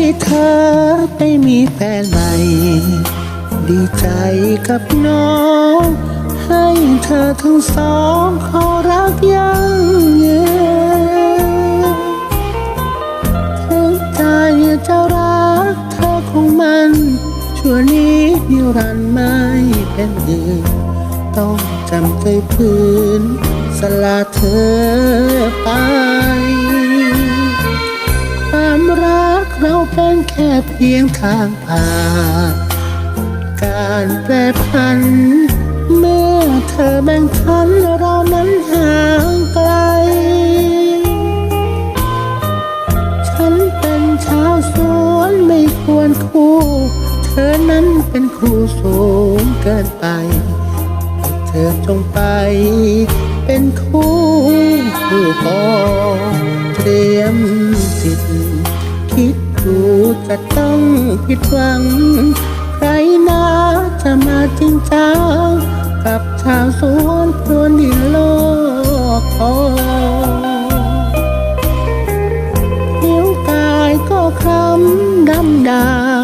ที่เธอไปมีแฟนใหม่ ดีใจกับน้อง ให้เธอทั้งสองเขารักยังยืนถึงใจจะรักเธอคงมันชั่วนี้นิรันดร์ไม่เป็นอื่นต้องจำใจพื้น สละเธอไป เป็นแค่เพียงทางผ่านการแปรพัน เมื่อเธอแบ่งพันเรานั้นห่างไกล ฉันเป็นชาวสวนไม่ควรคู่ เธอนั้นเป็นครูสูงเกินไป เธอจงไปเป็นคู่คู่ จะต้องผิดหวัง ใครนะจะมาจริงจังกับชาวสวนพรวนดินโลกคอผิวกายก็คล้ำดำด่าง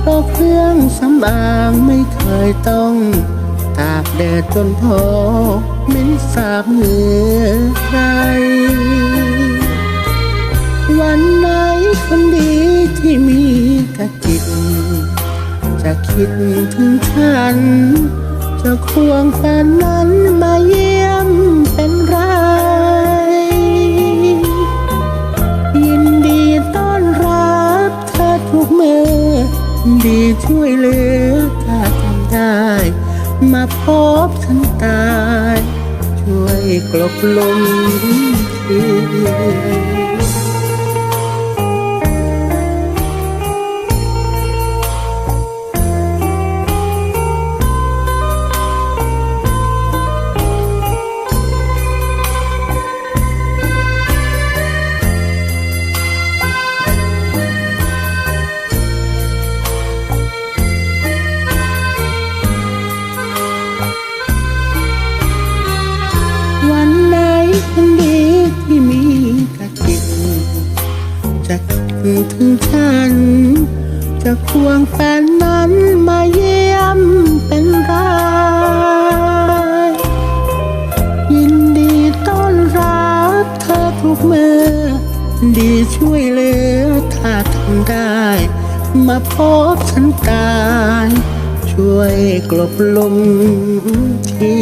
เพราะเครื่องสำอางไม่เคยต้องตากแดดจนพอเหม็นสาบเหงื่อใคร คิดถึงฉัน จะควงแฟนนั้นมาเยี่ยมเป็นไร ยินดีต้อนรับเธอทุกมือ ดีช่วยเหลือถ้าทำได้ มาพบฉันตาย ช่วยกลบลมที ควงแฟนนั้นมาเยี่ยมเป็นไรยินดีต้อนรับเธอทุกมือ ดีช่วยเหลือถ้าทำได้ มาพบฉันตาย ช่วยกลบลมที